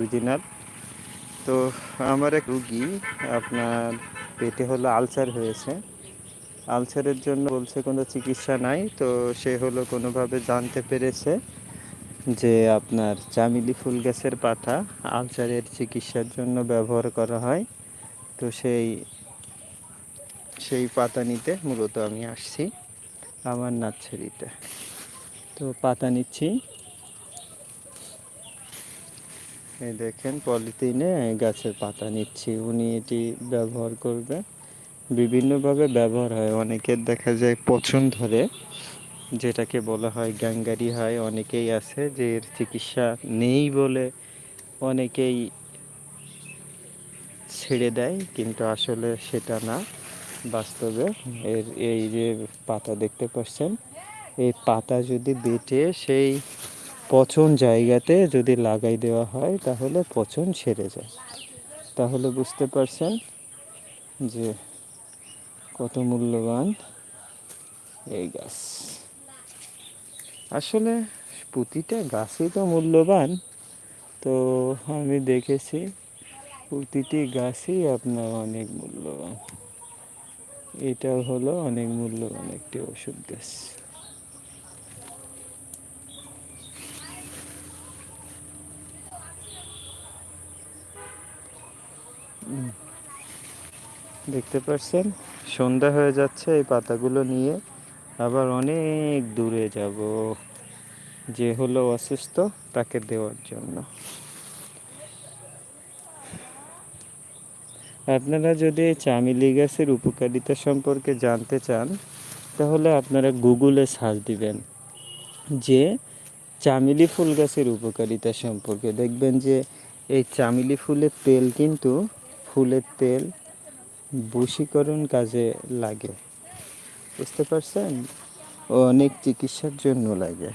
Original তো আমার এক রুগী, আপনার পেটে হলো আলসার হয়েছে। আলসারের জন্য বলছে কোনো চিকিৎসা নাই, তো সে হলো কোনোভাবে জানতে পেরেছে যে আপনার চামিলি ফুল গাছের পাতা আলসারের চিকিৎসার জন্য ব্যবহার করা হয়। তো সেই সেই পাতা নিতে মূলত আমি আসছি আমার নার্সারিতে তো পাতা নিচ্ছি। এই দেখেন পলিথিনে গাছের পাতা নিচ্ছি। উনি এটি ব্যবহার করবে। বিভিন্নভাবে ব্যবহার হয়। অনেকের দেখা যায় পছন্দ ধরে, যেটাকে বলা হয় গ্যাঙ্গারি হয়। অনেকেই আছে যে এর চিকিৎসা নেই বলে অনেকেই ছেড়ে দেয়, কিন্তু আসলে সেটা না। বাস্তবে এর এই যে পাতা দেখতে পাচ্ছেন, এই পাতা যদি বেটে সেই পচন জায়গাতে যদি লাগাই দেওয়া হয়, তাহলে পচন সেরে যায়। তাহলে বুঝতে পারছেন যে কত মূল্যবান এই গাছ। আসলে প্রতিটা গাছই তো মূল্যবান। তো আমি দেখেছি প্রতিটি গাছই আপনার অনেক মূল্যবান। এটা হলো অনেক মূল্যবান একটি ওষুধ গাছ। দেখতে পাচ্ছেন? সন্ধ্যা হয়ে যাচ্ছে, এই পাতাগুলো নিয়ে আবার অনেক দূরে যাব। যে হলো অসুস্থ, তাকে দেওয়ার জন্য। আপনারা যদি চামিলি গাছের উপকারিতা সম্পর্কে জানতে চান, তাহলে আপনারা গুগলে সার্চ দিবেন যে চামিলি ফুল গাছের উপকারিতা সম্পর্কে। দেখবেন যে এই চামিলি ফুলের তেল কিন্তু ফুলের তেল বশীকরণ কাজে লাগে। বুঝতে পারছেন? অনেক চিকিৎসার জন্য লাগে।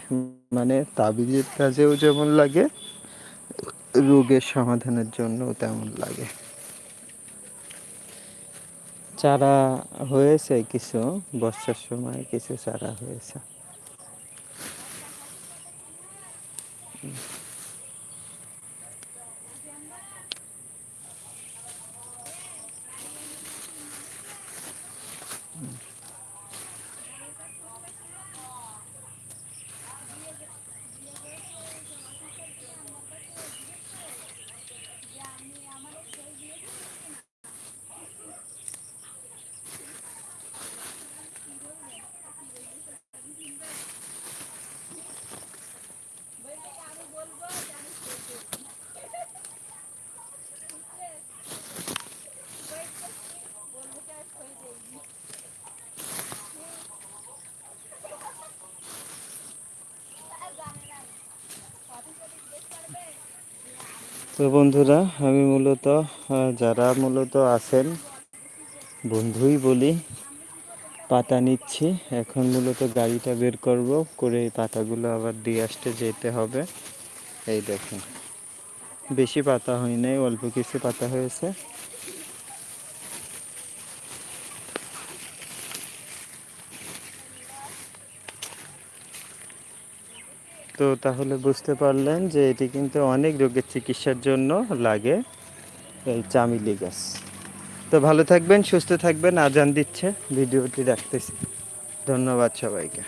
মানে তাবিজের কাজেও যেমন লাগে, রোগের সমাধানের জন্যও তেমন লাগে। চারা হয়েছে কিছু, বর্ষার সময় কিছু চারা হয়েছে। তো বন্ধুরা, আমি মূলত যারা মূলত আছেন, বন্ধুই বলি, পাতা নিচ্ছি। এখন মূলত গাড়িটা বের করব, করে এই পাতাগুলো আবার দিয়ে আসতে যেতে হবে। এই দেখুন, বেশি পাতা হয় নাই, অল্প কিছু পাতা হয়েছে। তো তাহলে বুঝতে পারলেন যে এটি কিন্তু অনেক রোগের চিকিৎসার জন্য লাগে এই চামিলি গাছ। তো ভালো থাকবেন, সুস্থ থাকবেন, আজান দিচ্ছে, ভিডিওটি রাখতেছি ধন্যবাদ সবাইকে।